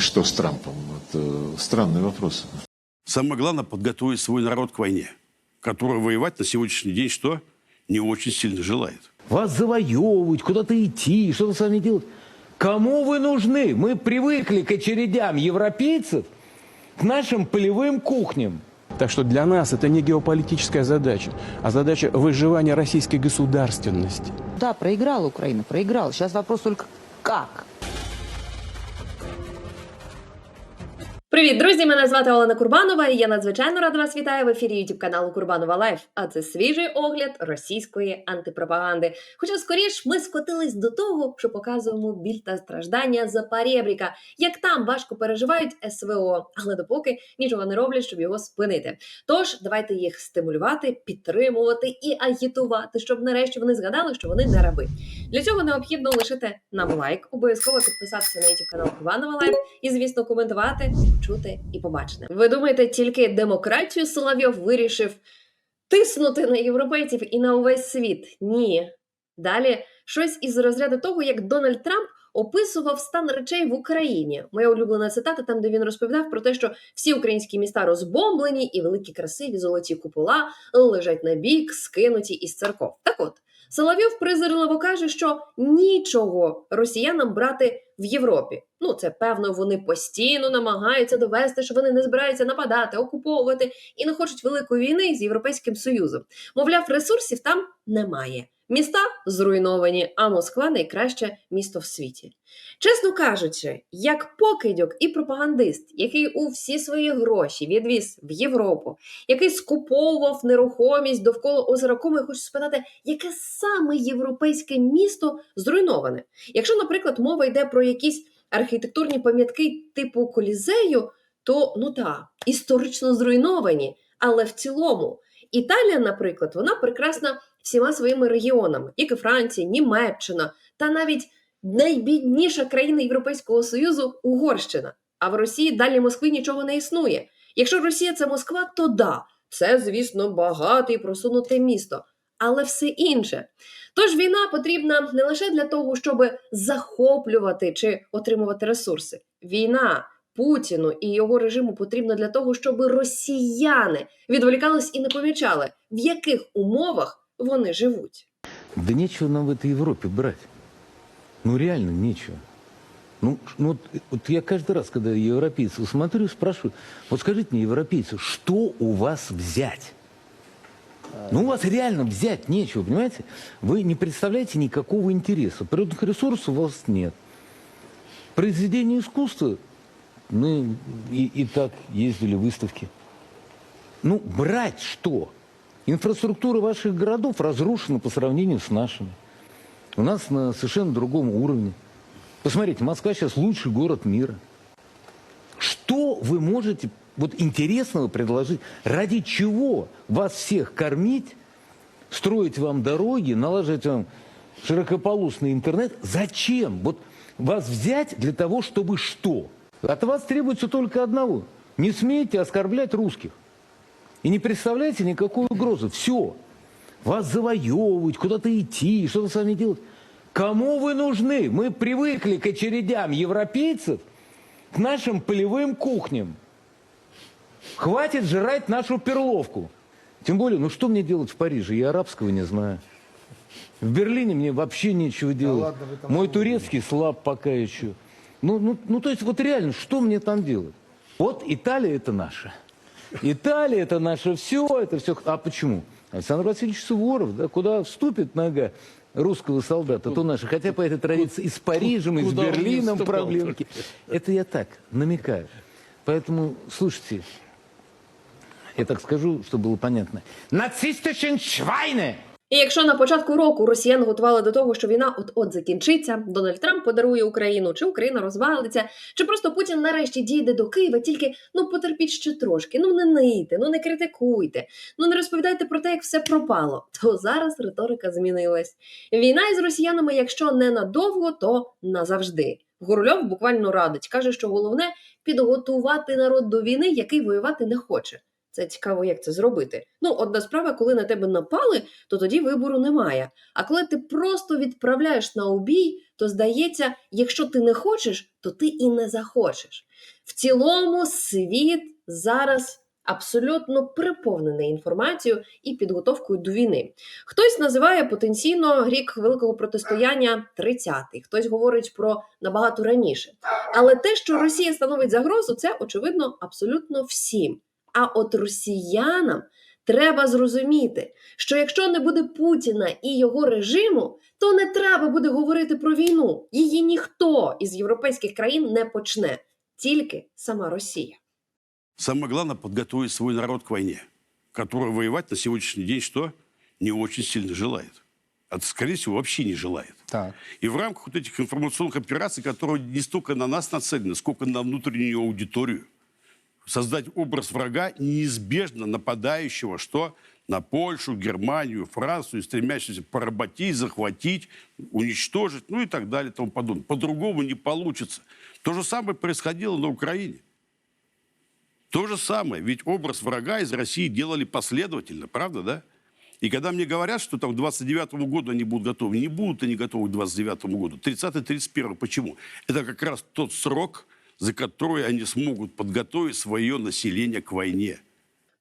Что с Трампом? Это странный вопрос. Самое главное подготовить свой народ к войне, который воевать на сегодняшний день что? Не очень сильно желает. Вас завоевывать, куда-то идти, что-то с вами делать. Кому вы нужны? Мы привыкли к очередям европейцев, к нашим полевым кухням. Так что для нас это не геополитическая задача, а задача выживания российской государственности. Да, проиграла Украина, проиграла. Сейчас вопрос только как. Привіт, друзі! Мене звати Олена Курбанова, і я надзвичайно рада вас вітаю в ефірі YouTube каналу Курбанова Лайф. А це свіжий огляд російської антипропаганди. Хоча скоріш ми скотились до того, що показуємо біль та страждання за Парєбріка, як там важко переживають СВО, але допоки нічого не роблять, щоб його спинити. Тож давайте їх стимулювати, підтримувати і агітувати, щоб нарешті вони згадали, що вони не раби. Для цього необхідно лишити нам лайк, обов'язково підписатися на YouTube канал Курбанова Лайф і, звісно, коментувати, чути і побачити. Ви думаєте, тільки демократію Соловйов вирішив тиснути на європейців і на увесь світ? Ні. Далі щось із розряду того, як Дональд Трамп описував стан речей в Україні. Моя улюблена цитата, там де він розповідав про те, що всі українські міста розбомблені і великі красиві золоті купола лежать на бік, скинуті із церков. Так от. Соловйов призирливо каже, що нічого росіянам брати в Європі. Ну, це певно, вони постійно намагаються довести, що вони не збираються нападати, окуповувати і не хочуть великої війни з Європейським Союзом. Мовляв, ресурсів там немає. Міста зруйновані, а Москва найкраще місто в світі. Чесно кажучи, як покидьок і пропагандист, який у всі свої гроші відвіз в Європу, який скуповував нерухомість довкола озера Коми, хочу спитати, яке саме європейське місто зруйноване? Якщо, наприклад, мова йде про якісь архітектурні пам'ятки типу колізею, то ну так, історично зруйновані, але в цілому Італія, наприклад, вона прекрасна всіма своїми регіонами, як і Франція, Німеччина та навіть найбідніша країна Європейського Союзу Угорщина. А в Росії далі Москви нічого не існує. Якщо Росія це Москва, то да, це, звісно, багате і просунуте місто, але все інше. Тож війна потрібна не лише для того, щоб захоплювати чи отримувати ресурси. Війна Путіну і його режиму потрібна для того, щоб росіяни відволікались і не помічали, в яких умовах вони живуть. Да нечего нам в этой Европе брать. Ну реально нечего. Ну, ну вот, вот я каждый раз, когда европейцев смотрю, спрашиваю, вот скажите мне, европейцы, что у вас взять? Ну, у вас реально взять нечего, понимаете? Вы не представляете никакого интереса. Природных ресурсов у вас нет. Произведение искусства, мы и, и так ездили выставки. Ну, брать что? Инфраструктура ваших городов разрушена по сравнению с нашими. У нас на совершенно другом уровне. Посмотрите, Москва сейчас лучший город мира. Что вы можете вот интересного предложить? Ради чего вас всех кормить, строить вам дороги, налаживать вам широкополосный интернет? Зачем? Вот вас взять для того, чтобы что? От вас требуется только одного. Не смейте оскорблять русских. И не представляете никакой угрозы. Все. Вас завоевывать, куда-то идти, что-то с вами делать. Кому вы нужны? Мы привыкли к очередям европейцев, к нашим полевым кухням. Хватит жрать нашу перловку. Тем более, ну что мне делать в Париже? Я арабского не знаю. В Берлине мне вообще нечего делать. Мой турецкий слаб пока еще. Ну, ну, ну, то есть, вот реально, что мне там делать? Вот Италия это наша. Италия это наше все, это все. А почему? Александр Васильевич Суворов, да, куда вступит нога русского солдата, то наше. Хотя по этой традиции и с Парижем, и с куда он не Берлином вступал проблемки. Это я так, намекаю. Поэтому, слушайте, я так скажу, чтобы было понятно. Нацистischen Schweine! І якщо на початку року росіян готували до того, що війна от-от закінчиться, Дональд Трамп подарує Україну, чи Україна розвалиться, чи просто Путін нарешті дійде до Києва, тільки ну потерпіть ще трошки, ну не нийте, ну не критикуйте, ну не розповідайте про те, як все пропало. То зараз риторика змінилась. Війна із росіянами, якщо не надовго, то назавжди. Гурльов буквально радить, каже, що головне підготувати народ до війни, який воювати не хоче. Це цікаво, як це зробити. Ну, одна справа, коли на тебе напали, то тоді вибору немає. А коли ти просто відправляєш на убій, то здається, якщо ти не хочеш, то ти і не захочеш. В цілому світ зараз абсолютно приповнений інформацією і підготовкою до війни. Хтось називає потенційно рік великого протистояння 30-й, хтось говорить про набагато раніше. Але те, що Росія становить загрозу, це очевидно абсолютно всім. А от росіянам треба зрозуміти, що якщо не буде Путіна і його режиму, то не треба буде говорити про війну. Її ніхто із європейських країн не почне, тільки сама Росія. Самое главное подготовить свой народ к войне, который воевать на сегодняшний день что? Не очень сильно желает. А, скорее всего, вообще не желает. Так. И в рамках вот этих информационных операций, которые не столько на нас нацелены, сколько на внутреннюю аудиторию, создать образ врага, неизбежно нападающего, что на Польшу, Германию, Францию, стремящегося поработить, захватить, уничтожить, ну и так далее, и тому подобное. По-другому не получится. То же самое происходило на Украине. То же самое. Ведь образ врага из России делали последовательно, правда, да? И когда мне говорят, что там к 29 году они будут готовы, не будут они готовы к 29 году. 30-31. Почему? Это как раз тот срок, за который они смогут подготовить свое население к войне.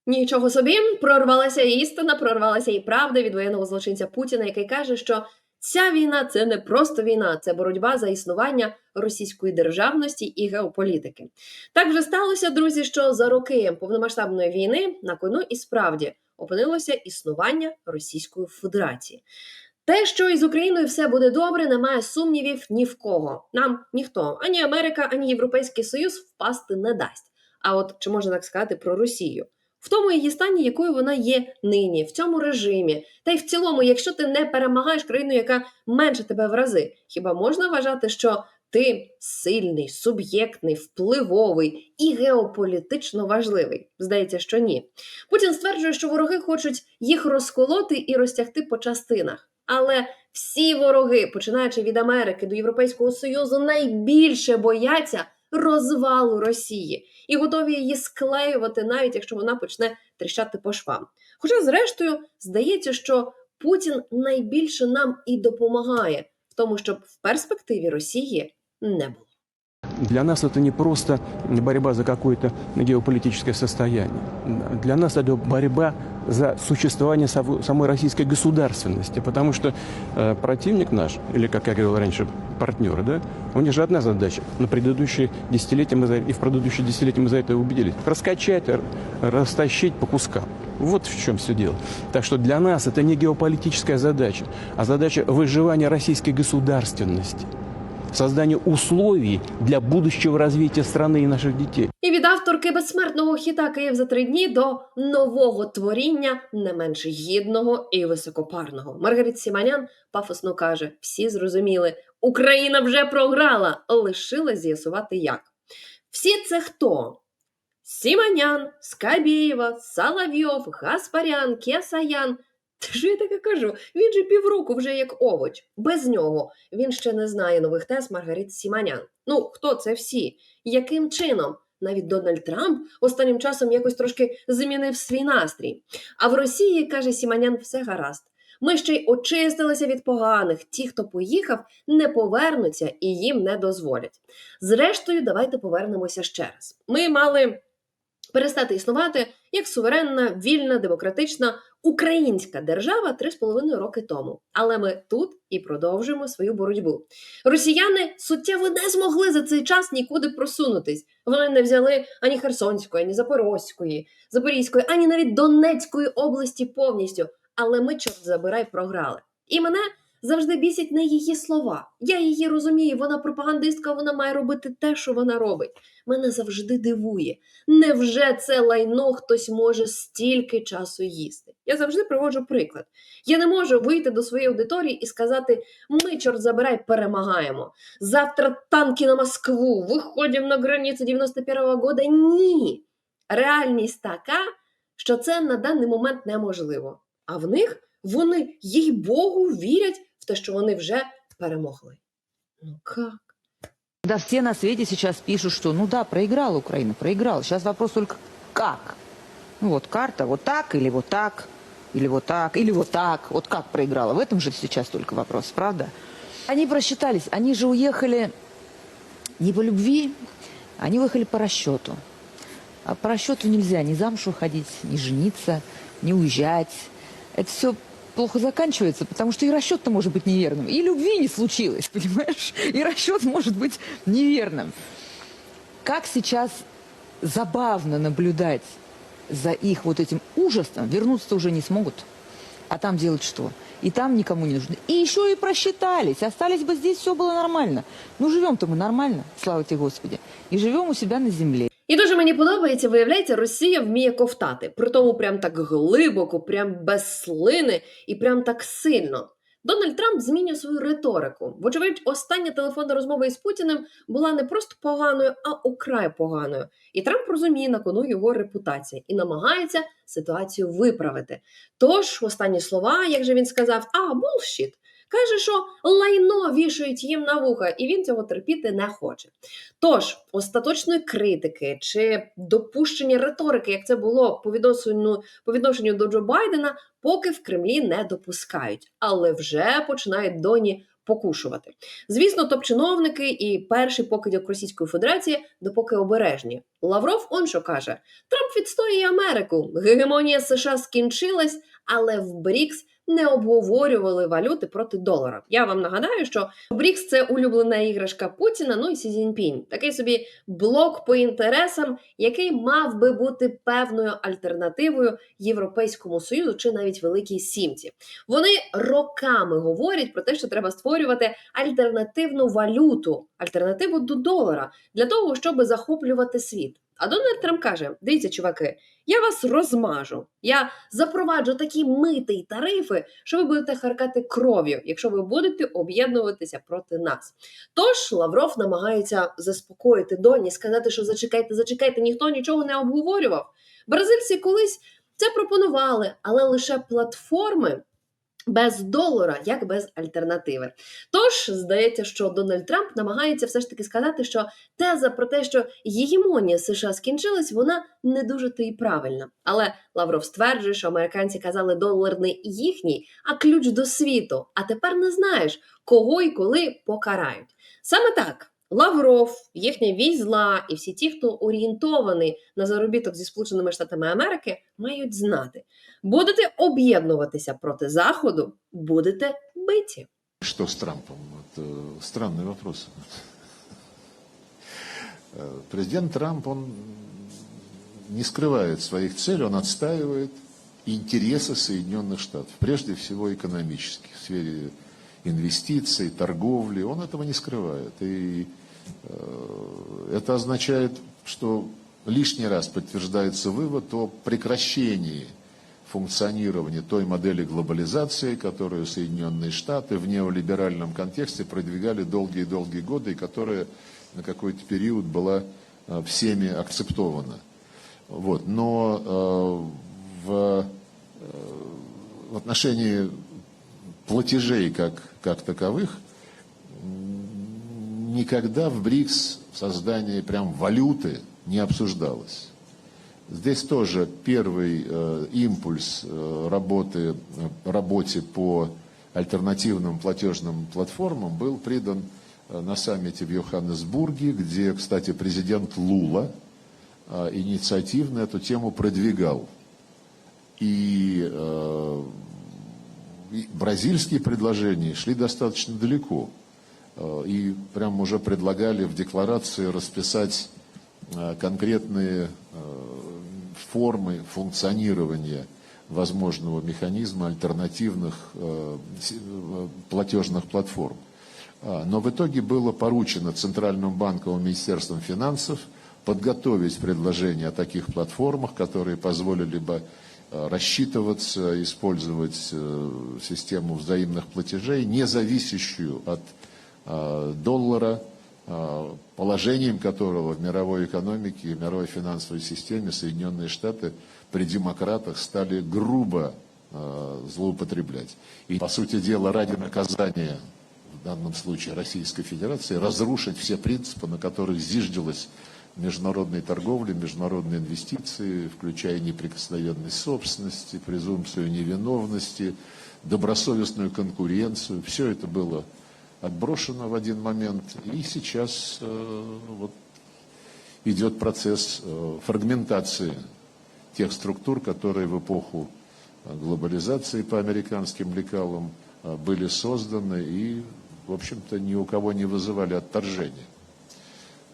Нічого собі прорвалася і істина, прорвалася і правда від воєнного злочинця Путіна, який каже, що ця війна це не просто війна, це боротьба за існування російської державності і геополітики. Так вже сталося, друзі, що за роки повномасштабної війни на кону і справді опинилося існування Російської Федерації. Те, що із Україною все буде добре, немає сумнівів ні в кого. Нам ніхто, ані Америка, ані Європейський Союз впасти не дасть. А от чи можна так сказати про Росію? В тому її стані, якою вона є нині, в цьому режимі, та й в цілому, якщо ти не перемагаєш країну, яка менше тебе в рази, хіба можна вважати, що ти сильний, суб'єктний, впливовий і геополітично важливий? Здається, що ні. Путін стверджує, що вороги хочуть їх розколоти і розтягти по частинах. Але всі вороги, починаючи від Америки до Європейського Союзу, найбільше бояться розвалу Росії і готові її склеювати, навіть якщо вона почне тріщати по швам. Хоча, зрештою, здається, що Путін найбільше нам і допомагає в тому, щоб в перспективі Росії не було. Для нас это не просто борьба за какое-то геополитическое состояние. Для нас это борьба за существование самой российской государственности. Потому что э, противник наш, или, как я говорил раньше, партнер, да, у них же одна задача. На предыдущие десятилетия мы за, и в предыдущие десятилетия мы за это убедились. Раскачать, растащить по кускам. Вот в чем все дело. Так что для нас это не геополитическая задача, а задача выживания российской государственности создание условий для будущего развития страны и наших детей. І від авторки безсмертного хіта Київ за три дні до нового творіння, не менш гідного і високопарного. Маргарит Сіманян пафосно каже: всі зрозуміли, Україна вже програла, лишилось з'ясувати як. Всі це хто? Сіманян, Скабєєва, Салавйов, Гаспарян, Кесаян. Що я таке кажу? Він же півроку вже як овоч. Без нього він ще не знає нових тез Маргарит Сіманян. Ну, хто це всі? Яким чином? Навіть Дональд Трамп останнім часом якось трошки змінив свій настрій. А в Росії, каже Сіманян, все гаразд. Ми ще й очистилися від поганих. Ті, хто поїхав, не повернуться і їм не дозволять. Зрештою, давайте повернемося ще раз. Ми мали перестати існувати як суверенна, вільна, демократична українська держава 3,5 роки тому. Але ми тут і продовжуємо свою боротьбу. Росіяни суттєво не змогли за цей час нікуди просунутись. Вони не взяли ані Херсонської, ані Запорозької, Запорізької, ані навіть Донецької області повністю. Але ми, чорт забирай, програли. І мене завжди бісять не її слова. Я її розумію, вона пропагандистка, вона має робити те, що вона робить. Мене завжди дивує. Невже це лайно хтось може стільки часу їсти? Я завжди приводжу приклад. Я не можу вийти до своєї аудиторії і сказати: ми, чорт забирай, перемагаємо. Завтра танки на Москву, виходимо на границю 91-го года. Ні. Реальність така, що це на даний момент неможливо. А в них вони, їй Богу, вірять в те, що вони вже перемогли. Ну як? Когда все на свете сейчас пишут, что ну да, проиграла Украина, проиграла. Сейчас вопрос только как. Ну вот карта вот так или вот так, или вот так, или вот так. Вот как проиграла. В этом же сейчас только вопрос, правда? Они просчитались. Они же уехали не по любви, они уехали по расчету. А по расчету нельзя ни замуж выходить, ни жениться, ни уезжать. Это все плохо заканчивается, потому что и расчет-то может быть неверным. И любви не случилось, понимаешь? И расчет может быть неверным. Как сейчас забавно наблюдать за их вот этим ужасом, вернуться уже не смогут. А там делать что? И там никому не нужны. И еще и просчитались. Остались бы здесь, все было нормально. Ну, живем-то мы нормально, слава тебе Господи. И живем у себя на земле. І дуже мені подобається, виявляється, Росія вміє ковтати. Притому прям так глибоко, прям без слини і прям так сильно. Дональд Трамп змінює свою риторику. Вочевидь, остання телефонна розмова із Путіним була не просто поганою, а украй поганою. І Трамп розуміє на кону його репутація і намагається ситуацію виправити. Тож, останні слова, як же він сказав, а булшіт. Каже, що лайно вішають їм на вуха, і він цього терпіти не хоче. Тож, остаточної критики чи допущення риторики, як це було по відношенню, по відношенню до Джо Байдена, поки в Кремлі не допускають, але вже починають доні покушувати. Звісно, топ-чиновники і перший покидьок Російської Федерації допоки обережні. Лавров он що каже: Трамп відстоює Америку. Гегемонія США скінчилась, але в БРІКС не обговорювали валюти проти долара. Я вам нагадаю, що БРІКС це улюблена іграшка Путіна, ну і Сі Цзіньпінь. Такий собі блок по інтересам, який мав би бути певною альтернативою Європейському Союзу чи навіть Великій Сімці. Вони роками говорять про те, що треба створювати альтернативну валюту, альтернативу до долара для того, щоб захоплювати світ. А Дональд Трамп каже: дивіться, чуваки, я вас розмажу. Я запроваджу такі мити й тарифи, що ви будете харкати кров'ю, якщо ви будете об'єднуватися проти нас. Тож Лавров намагається заспокоїти Доні, сказати, що зачекайте, зачекайте, ніхто нічого не обговорював. Бразильці колись це пропонували, але лише платформи. Без долара, як без альтернативи. Тож здається, що Дональд Трамп намагається все ж таки сказати, що теза про те, що гегемонія США скінчилась, вона не дуже то і правильна. Але Лавров стверджує, що американці казали, долар не їхній, а ключ до світу. А тепер не знаєш, кого і коли покарають. Саме так. Лавров, їхня візла і всі ті, хто орієнтований на заробіток зі Сполученими Штатами Америки, мають знати. Будете об'єднуватися проти Заходу, будете биті. Что с Трампом? Это странный вопрос. Э, Президент Трамп, он не скрывает своих целей, он отстаивает интересы Соединенных Штатов, прежде всего экономических, в сфере инвестиций, торговли, он этого не скрывает. И э, это означает, что лишний раз подтверждается вывод о прекращении функционирования той модели глобализации, которую Соединенные Штаты в неолиберальном контексте продвигали долгие-долгие годы и которая на какой-то период была э, всеми акцептована. Вот. Но э, в, э, отношении платежей как, как таковых никогда в БРИКС создание прям валюты не обсуждалось. Здесь тоже первый э, импульс э, работы, э, работе по альтернативным платежным платформам был придан э, на саммите в Йоханнесбурге, где, кстати, президент Лула э, инициативно эту тему продвигал. И, э, бразильские предложения шли достаточно далеко. Э, И прям уже предлагали в декларации расписать э, конкретные э, формы функционирования возможного механизма альтернативных платежных платформ. А, Но в итоге было поручено Центральному банку и Министерством финансов подготовить предложение о таких платформах, которые позволили бы рассчитываться, использовать систему взаимных платежей, не зависящую от доллара, э, положением которого в мировой экономике и мировой финансовой системе Соединенные Штаты при демократах стали грубо э, злоупотреблять. И, по сути дела, ради наказания, в данном случае Российской Федерации, разрушить все принципы, на которых зиждилась международной торговли, международные инвестиции, включая неприкосновенность собственности, презумпцию невиновности, добросовестную конкуренцию. Все это было отброшено в один момент. И сейчас э, вот идет процесс э, фрагментации тех структур, которые в эпоху э, глобализации по американским лекалам э, были созданы и, в общем-то, ни у кого не вызывали отторжения,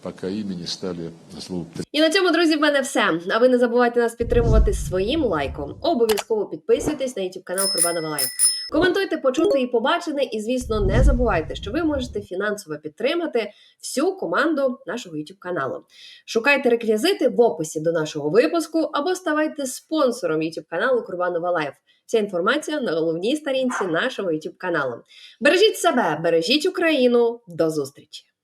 пока ими не стали злоупотреблять. І на цьому, друзі, в мене все. А ви не забувайте нас підтримувати своїм лайком. Обов'язково підписуйтесь на YouTube канал Курбанова Лайф. Коментуйте, почути і побачене, і звісно, не забувайте, що ви можете фінансово підтримати всю команду нашого YouTube каналу. Шукайте реквізити в описі до нашого випуску або ставайте спонсором YouTube каналу Курбанова Лайф. Вся інформація на головній сторінці нашого YouTube каналу. Бережіть себе, бережіть Україну. До зустрічі!